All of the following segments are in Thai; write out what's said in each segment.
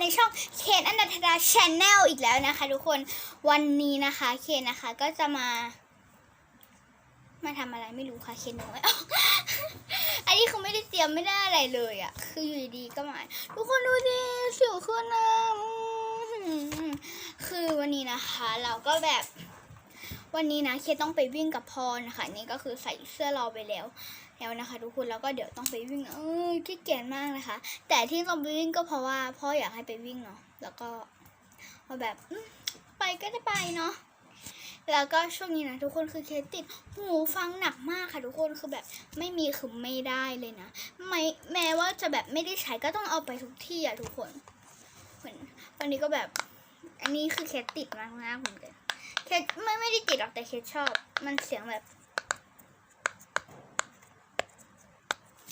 ในช่องเคนอันดัทดาชแนลอีกแล้วนะคะ ทุกคนวันนี้นะคะ เคนนะคะก็จะมา มาทำอะไรไม่รู้ค่ะเคนน้อยอันนี้คือไม่ได้เตรียมไม่ได้อะไรเลยอะ่ะ คืออยู่ดีๆก็มา ทุกคนดูดิสิวขึ้นนะอืมคือวันนี้นะคะ เราก็แบบวันนี้นะเคต้องไปวิ่งกับพ่อนะคะนี่ก็คือใส่เสื้อรอไปแล้ว แล้วนะคะ ทุกคนแล้วก็เดี๋ยวต้องไปวิ่งเออขี้เกียจมากนะคะ แต่ที่ต้องไปวิ่งก็เพราะว่าพ่ออยากให้ไปวิ่งเนาะแล้วก็เอาแบบไปก็ได้ไปเนาะแล้วก็ช่วงนี้นะทุกคนคือเคสติดหูฟังหนักมากค่ะ ทุกคนคือแบบไม่มีคือไม่ได้เลยนะไม่แม้ว่าจะแบบไม่ได้ใช้ก็ต้องเอาไปทุกที่อะทุกคนเหมือนวันนี้ก็แบบ อันนี้คือเคสติดมากมากเหมือนกันเคสไม่ไม่ได้ติดหรอกแต่เคสชอบ มันเสียงแบบ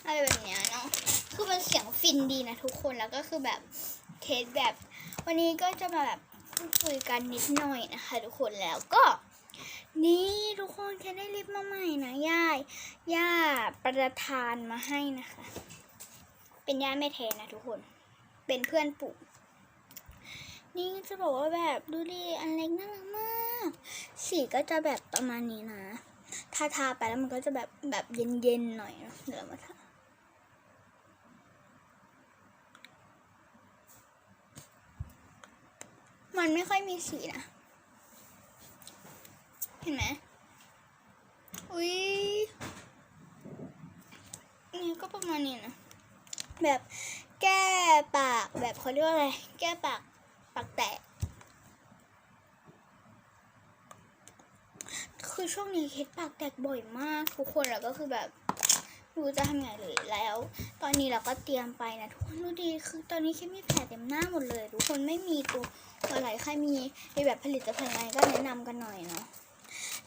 อะไรแบบเนี้ยเนาะคือมันเสียงฟินดีนะทุกคนแล้วก็คือแบบเคสแบบ วันนี้ก็จะมาแบบคุยกันนิดหน่อยนะคะ ทุกคนแล้วก็ นี่ทุกคนแค่ได้ลิปมาใหม่นะย่าย่าประทานมาให้นะคะ เป็นย่าแม่แทนนะทุกคน เป็นเพื่อนปู่นี่จะบอกว่าแบบดูดิอันเล็กน่ารักมาก สีก็จะแบบประมาณนี้นะ ทาทาไปแล้วมันก็จะแบบแบบเย็นๆหน่อยนะเดี๋ยวมาทา มันไม่ค่อยมีสีนะ เห็นไหมอุ้ยนี่ก็ประมาณนี้นะ แบบแก้ปากแบบเขาเรียกว่าอะไร แก้ปากปากแตก คือช่วงนี้เคสปากแตกบ่อยมาก ทุกคนแล้วก็คือแบบ รู้จะทำไงเลยแล้ว ตอนนี้เราก็เตรียมไปนะทุกคนดูดีคือตอนนี้เคสมีแผลเต็มหน้าหมดเลย ทุกคนไม่มีตัวอะไรใครมีในแบบผลิตภัณฑ์อะไรก็แนะนำกันหน่อยเนาะ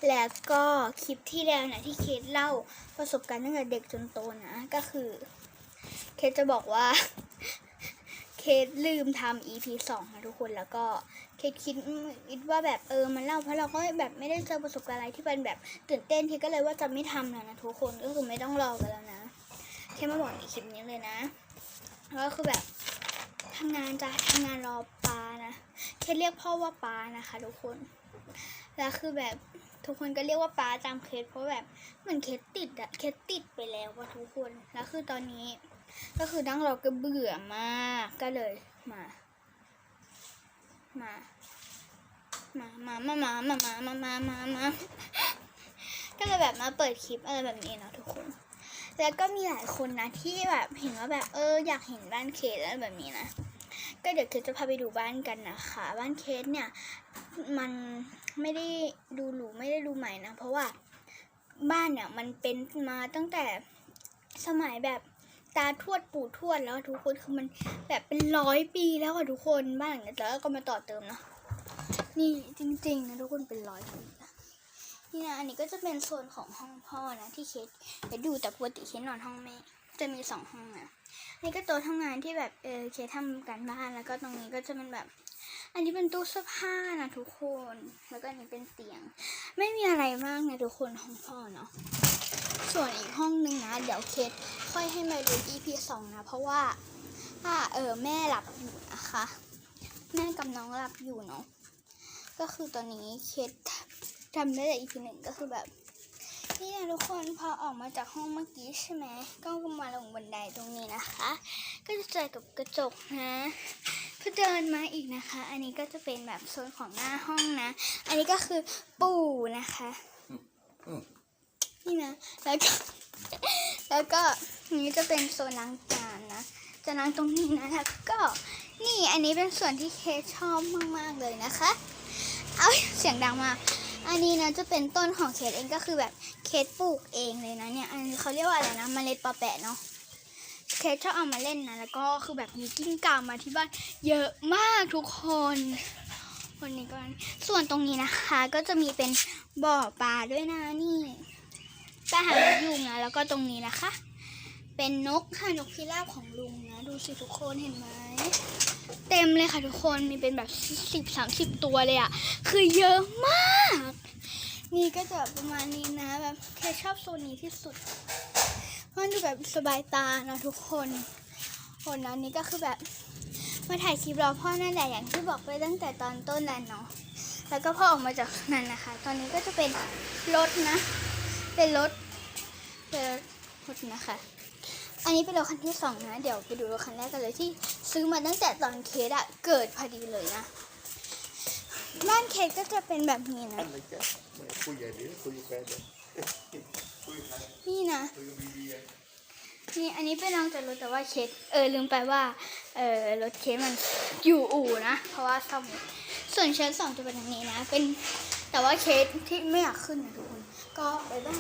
แล้วก็คลิปที่แล้วนะที่เคสเล่าประสบการณ์ตั้งแต่เด็กจนโตนะก็คือ เคสจะบอกว่า เคสลืมทำ EP สองนะทุกคนแล้วก็เคสคิดคิดว่าแบบเออมันเล่าเพราะเราก็แบบไม่ได้เจอประสบการณ์อะไรที่เป็นแบบตื่นเต้นเคสก็เลยว่าจะไม่ทำแล้วนะทุกคนก็คือไม่ต้องรอกันแล้วนะแค่มาบอกในคลิปนี้เลยนะแล้วก็คือแบบทำงานจะทำงานรอปานะเคสเรียกพ่อว่าปานะคะทุกคนแล้วคือแบบทุกคนก็เรียกว่าปาตามเคสเพราะแบบเหมือนเคสติดอะเคสติดไปแล้วว่าทุกคนแล้วคือตอนนี้ ก็คือตั้งเราก็เบื่อมากก็เลยมามา มา มา มา มา มา มา มา มา มา มา ก็เลยแบบมาเปิดคลิปอะไรแบบนี้เนาะทุกคน แล้วก็มีหลายคนนะที่แบบเห็นว่าแบบเอออยากเห็นบ้านเคสอะไรแบบนี้นะ ก็เดี๋ยวเคสจะพาไปดูบ้านกันนะคะ บ้านเคสเนี่ยมันไม่ได้ดูหรูไม่ได้ดูใหม่นะ เพราะว่าบ้านเนี่ยมันเป็นมาตั้งแต่สมัยแบบ ตาทวดปู่ทวดแล้วทุกคนคือมันแบบเป็นร้อยปีแล้วอะทุกคนบ้านหลังนี้แล้วก็มาต่อเติมเนาะนี่จริงๆนะทุกคนเป็นร้อยปีนะนี่นะอันนี้ก็จะเป็นโซนของห้องพ่อนะที่เคสไปดูแต่ปกติเคสนอนห้องแม่จะมีสองห้องนะนนี่ก็โต๊ะทำงานที่แบบเออเคสทำการบ้านแล้วก็ตรงนี้ก็จะเป็นแบบ อันนี้เป็นตู้เสื้อผ้านะทุกคน แล้วก็อันนี้เป็นเตียง ไม่มีอะไรมากนะทุกคนห้องพ่อเนาะ ส่วนอีกห้องหนึ่งนะ เดี๋ยวเคสค่อยให้มาดู EP สองนะ เพราะว่าถ้าเออแม่หลับอยู่นะคะ แม่กับน้องหลับอยู่เนาะก็คือตอนนี้เคสจำได้แต่ EP หนึ่งก็คือแบบนี่นะทุกคนพอออกมาจากห้องเมื่อกี้ใช่ไหมก็มาลงบันไดตรงนี้นะคะ ก็จะเจอกับกระจกนะพอเดินมาอีกนะคะ อันนี้ก็จะเป็นแบบโซนของหน้าห้องนะ อันนี้ก็คือปู่นะคะ นี่นะ แล้วก็ แล้วก็นี้จะเป็นโซนล้างจานนะ จะล้างตรงนี้นะแล้วก็ นี่อันนี้เป็นส่วนที่เคชอบมาก ๆ เลยนะคะ เอาเสียงดังมาก อันนี้นะจะเป็นต้นของเคสเองก็คือแบบเคสปลูกเองเลยนะเนี่ย อันนี้เขาเรียกว่าอะไรนะเมล็ดปลาแปะเนาะเคสชอบเอามาเล่นนะ แล้วก็คือแบบมีกิ้งก่ามาที่บ้านเยอะมากทุกคนวันนี้ก็ส่วนตรงนี้นะคะก็จะมีเป็นบ่อปลาด้วยนะนี่ ปลาหางยุงนะแล้วก็ตรงนี้นะคะ เป็นนกค่ะนกพิราบของลุงนะ ดูสิทุกคนเห็นไหมเต็มเลยค่ะทุกคนมีเป็นแบบสิบสามสิบตัวเลยอะคือเยอะมาก นี่ก็จะประมาณนี้นะแบบเคสชอบโซนนี้ที่สุดเพราะมันดูแบบสบายตาเนอะทุกคนคนนั้นนี้ก็คือแบบมาถ่ายคลิปรอพ่อนั่นแหละอย่างที่บอกไปตั้งแต่ตอนต้นแล้วเนาะแล้วก็พ่อออกมาจากนั้นนะคะ ตอนนี้ก็จะเป็นรถนะ เป็นรถเป็นรถนะคะ อันนี้เป็นรถคันที่สองนะ เดี๋ยวไปดูรถคันแรกกันเลยที่ซื้อมาตั้งแต่ตอนเคสอะเกิดพอดีเลยนะบ้านเคสก็จะเป็นแบบนี้นะอะไรจ๊ะไม่คุยใหญ่หรือคุยกับแฟนเลยคุยกับใครนี่นะคุยกับบีบีอะนี่อันนี้เป็นน้องจากรถแต่ว่าเคสเออลืมไปว่าเออรถเคสมันอยู่อู่นะ เพราะว่าซ่อมอยู่ส่วนชั้นสองจะเป็นทางนี้นะ เป็นแต่ว่าเคสที่ไม่อยากขึ้นนะทุกคน ก็ไปบ้าง